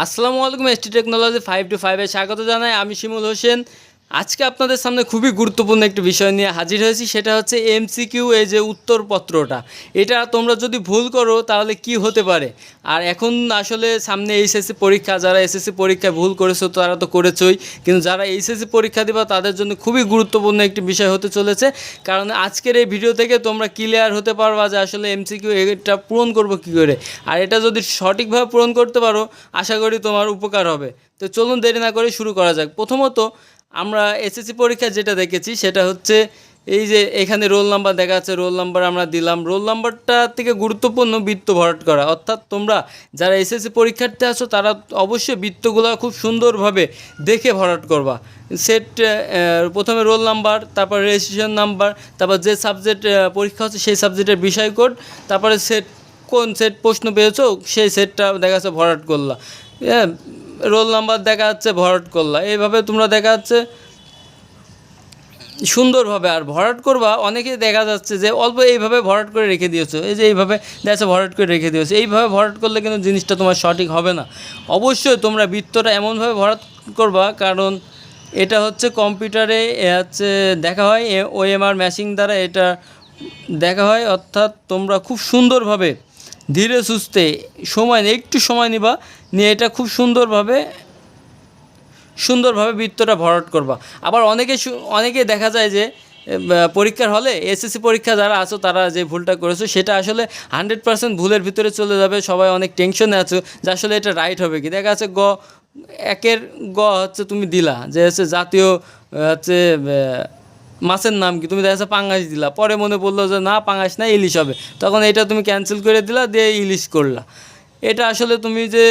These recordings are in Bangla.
আসসালামু আলাইকুম এসটি টেকনোলজি ফাইভ টু ফাইভে স্বাগত জানাই। আমি শিমুল হোসেন। আজকে আপনাদের সামনে খুবই গুরুত্বপূর্ণ একটি বিষয় নিয়ে হাজির হয়েছি, সেটা হচ্ছে এমসিকিউ এই যে উত্তরপত্রটা। এটা তোমরা যদি ভুল করো, তাহলে কি হতে পারে? আর এখন আসলে সামনে এইচএসসি পরীক্ষা, যারা এসএসসি পরীক্ষায় ভুল করেছ, তারা তো করেছই। কিন্তু যারা এইচএসসি পরীক্ষা দিবা, তাদের জন্য খুবই গুরুত্বপূর্ণ একটি বিষয় হতে চলেছে। কারণ আজকের এই ভিডিও থেকে তোমরা ক্লিয়ার হতে পারবা যে আসলে এমসিকিউ এটা পূরণ করব কী করে। আর এটা যদি সঠিকভাবে পূরণ করতে পারো, আশা করি তোমার উপকার হবে। তো চলুন দেরি না করে শুরু করা যাক। প্রথমত আমরা এসএসসি পরীক্ষা যেটা দেখেছি সেটা হচ্ছে এই যে এখানে রোল নাম্বার দেখা যাচ্ছে, রোল নাম্বার আমরা দিলাম। রোল নাম্বারটা থেকে গুরুত্বপূর্ণ বৃত্ত ভরাট করা। অর্থাৎ তোমরা যারা এসএসসি পরীক্ষার্থী আছো, তারা অবশ্যই বৃত্তগুলো খুব সুন্দরভাবে দেখে ভরাট করবা। সেট প্রথমে রোল নাম্বার, তারপর রেজিস্ট্রেশন নাম্বার, তারপর যে সাবজেক্ট পরীক্ষা হচ্ছে সেই সাবজেক্টের বিষয় কোড তারপরে সেট কোন সেট প্রশ্ন পেয়েছ, সেই সেটটা দেখা যাচ্ছে ভরাট করলা। হ্যাঁ রোল নাম্বার দেখা যাচ্ছে ভরাট করলা এইভাবে তোমরা দেখা যাচ্ছে সুন্দরভাবে। আর ভরাট করবা অনেকেই দেখা যাচ্ছে যে অল্প এইভাবে ভরাট করে রেখে দিয়েছ। এই যে এইভাবে দেখা ভরাট করে রেখে দিয়েছ। এইভাবে ভরাট করলে কিন্তু জিনিসটা তোমার সঠিক হবে না। অবশ্যই তোমরা বৃত্তটা এমনভাবে ভরাট করবা, কারণ এটা হচ্ছে কম্পিউটারে হচ্ছে দেখা হয় ওএমআর ম্যাশিং দ্বারা এটা দেখা হয়। অর্থাৎ তোমরা খুব সুন্দরভাবে ধীরে সুস্থে সময় নিয়ে একটু সময় নিবা, নিয়ে এটা খুব সুন্দরভাবে সুন্দরভাবে বৃত্তটা ভরাট করবা। আবার অনেকে অনেকে দেখা যায় যে পরীক্ষার হলে, এসএসসি পরীক্ষা যারা আছো, তারা যে ভুলটা করেছ, সেটা আসলে হান্ড্রেড পার্সেন্ট ভুলের ভিতরে চলে যাবে, সবাই অনেক টেনশনে আছো যে আসলে এটা রাইট হবে কি। দেখা যাচ্ছে গ, একের গ হচ্ছে তুমি দিলা, যে হচ্ছে জাতীয় হচ্ছে মাছের নাম কি? তুমি দেখা যাচ্ছে পাঙ্গাস দিলা। পরে মনে পড়ল যে না, পাঙ্গাস না, ইলিশ হবে। তখন এটা তুমি ক্যান্সেল করে দিলা, দিয়ে ইলিশ করলা। এটা আসলে তুমি যে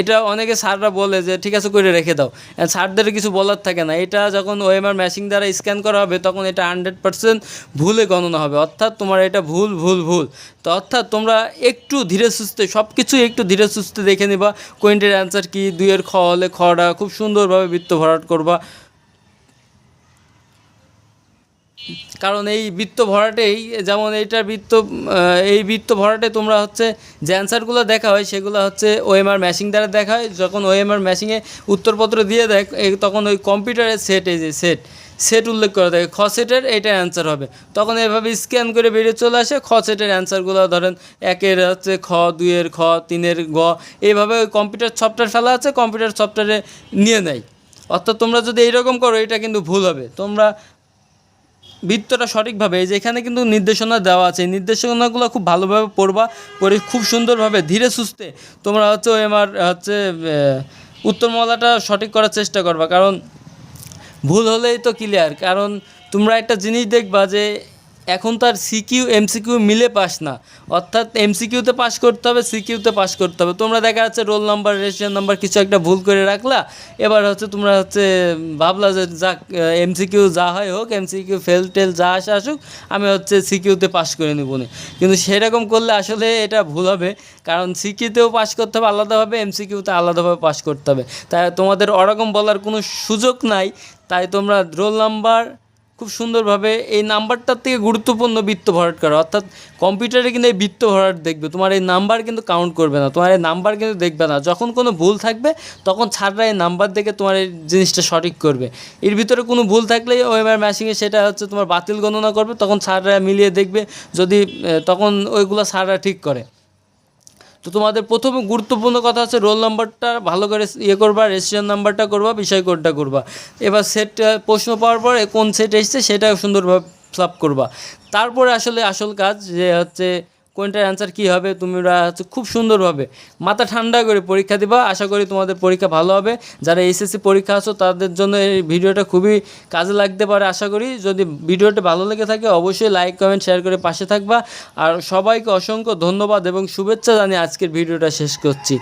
এটা অনেকে স্যাররা বলে যে, ঠিক আছে, করে রেখে দাও। And স্যারদের কিছু বলার থাকে না। এটা যখন ওএমআর ম্যাশিং দ্বারা স্ক্যান করা হবে, তখন এটা হান্ড্রেড পার্সেন্ট ভুলে গণনা হবে। অর্থাৎ তোমার এটা ভুল ভুল ভুল। তো অর্থাৎ তোমরা একটু ধীরে সুস্থে সব কিছু একটু ধীরে সুস্থে দেখে নিবা। কোয়েন্টের অ্যান্সার কি? দুইয়ের খ হলে খটা খুব সুন্দরভাবে বৃত্ত ভরাট করবা। কারণ এই বৃত্ত ভরাটেই যেমন এইটার বৃত্ত এই বৃত্ত ভরাটে তোমরা হচ্ছে যে অ্যান্সারগুলো দেখা হয় সেগুলো হচ্ছে ওএমআর ম্যাশিং দ্বারা দেখা হয়। যখন ওএমআর ম্যাশিংয়ে উত্তরপত্র দিয়ে দেয় তখন ওই কম্পিউটারের সেট এই যে সেট সেট উল্লেখ করা থাকে। খ সেটের এইটার অ্যান্সার হবে। তখন এভাবে স্ক্যান করে বেরিয়ে চলে আসে। খ সেটের অ্যান্সারগুলো ধরেন একের হচ্ছে খ, দুইয়ের খ, তিনের গ, এইভাবে ওই কম্পিউটার সফটওয়্যার ফেলা আছে কম্পিউটার সফটওয়্যারে নিয়ে নেয়। অর্থাৎ তোমরা যদি এইরকম করো, এটা কিন্তু ভুল হবে। তোমরা বৃত্তটা সঠিকভাবে, এই যে এখানে কিন্তু নির্দেশনা দেওয়া আছে নির্দেশনাগুলো খুব ভালোভাবে পড়বা, পড়ে খুব সুন্দরভাবে, ধীরে সুস্থে তোমরা হচ্ছে এমার হচ্ছে উত্তরমালাটা সঠিক করার চেষ্টা করবা। কারণ ভুল হলেই তো ক্লিয়ার কারণ তোমরা একটা জিনিস দেখবা যে এখন তার সিকিউ, এমসিকিউ মিলে পাস না। অর্থাৎ এমসিকিউতে পাস করতে হবে, সিকিউতে পাস করতে হবে। তোমরা দেখা যাচ্ছে রোল নাম্বার, রেজিস্ট্রেশন নাম্বার কিছু একটা ভুল করে রাখলা। এবার হচ্ছে তোমরা হচ্ছে ভাবলা যে যাক এমসিকিউ যা হয় হোক, এমসিকিউ ফেল টেল যা আসে আসুক, আমি হচ্ছে সিকিউতে পাস করে নেব নি। কিন্তু সেরকম করলে আসলে এটা ভুল হবে। কারণ সিকিউতেও পাস করতে হবে, আলাদাভাবে এমসিকিউতে আলাদাভাবে পাস করতে হবে। তাই তোমাদের ওরকম বলার কোনো সুযোগ নাই। তাই তোমরা রোল নাম্বার খুব সুন্দরভাবে এই নাম্বারটার থেকে গুরুত্বপূর্ণ বৃত্ত ভরাট করা। অর্থাৎ কম্পিউটারে কিন্তু এই বৃত্ত ভরাট দেখবে, তোমার এই নাম্বার কিন্তু কাউন্ট করবে না, তোমার এই নাম্বার কিন্তু দেখবে না। যখন কোনো ভুল থাকবে, তখন ছাড়রা এই নাম্বার দেখে তোমার এই জিনিসটা সঠিক করবে। এর ভিতরে কোনো ভুল থাকলে ওএমআর ম্যাশিংয়ে সেটা হচ্ছে তোমার বাতিল গণনা করবে, তখন ছাড়রা মিলিয়ে দেখবে যদি তখন ওইগুলো ছাড়রা ঠিক করে। তো তোমাদের প্রথমে গুরুত্বপূর্ণ কথা হচ্ছে রোল নাম্বারটা ভালো করে ইয়ে করবা রেজিস্ট্রেশন নাম্বারটা করবা, বিষয় কোডটা করবা। এবার সেট প্রশ্ন পাওয়ার পর কোন সেট এসছে সেটা সুন্দরভাবে ফ্লাপ করবা। তারপরে আসলে আসল কাজ যে হচ্ছে কোনটার অ্যান্সার কী হবে, তোমরা হচ্ছে খুব সুন্দরভাবে মাথা ঠান্ডা করে পরীক্ষা দিবা। আশা করি তোমাদের পরীক্ষা ভালো হবে। যারা এসএসসি পরীক্ষা আছো, তাদের জন্য এই ভিডিওটা খুবই কাজে লাগতে পারে আশা করি। যদি ভিডিওটা ভালো লেগে থাকে, অবশ্যই লাইক কমেন্ট শেয়ার করে পাশে থাকবা। আর সবাইকে অসংখ্য ধন্যবাদ এবং শুভেচ্ছা জানিয়ে আজকের ভিডিওটা শেষ করছি।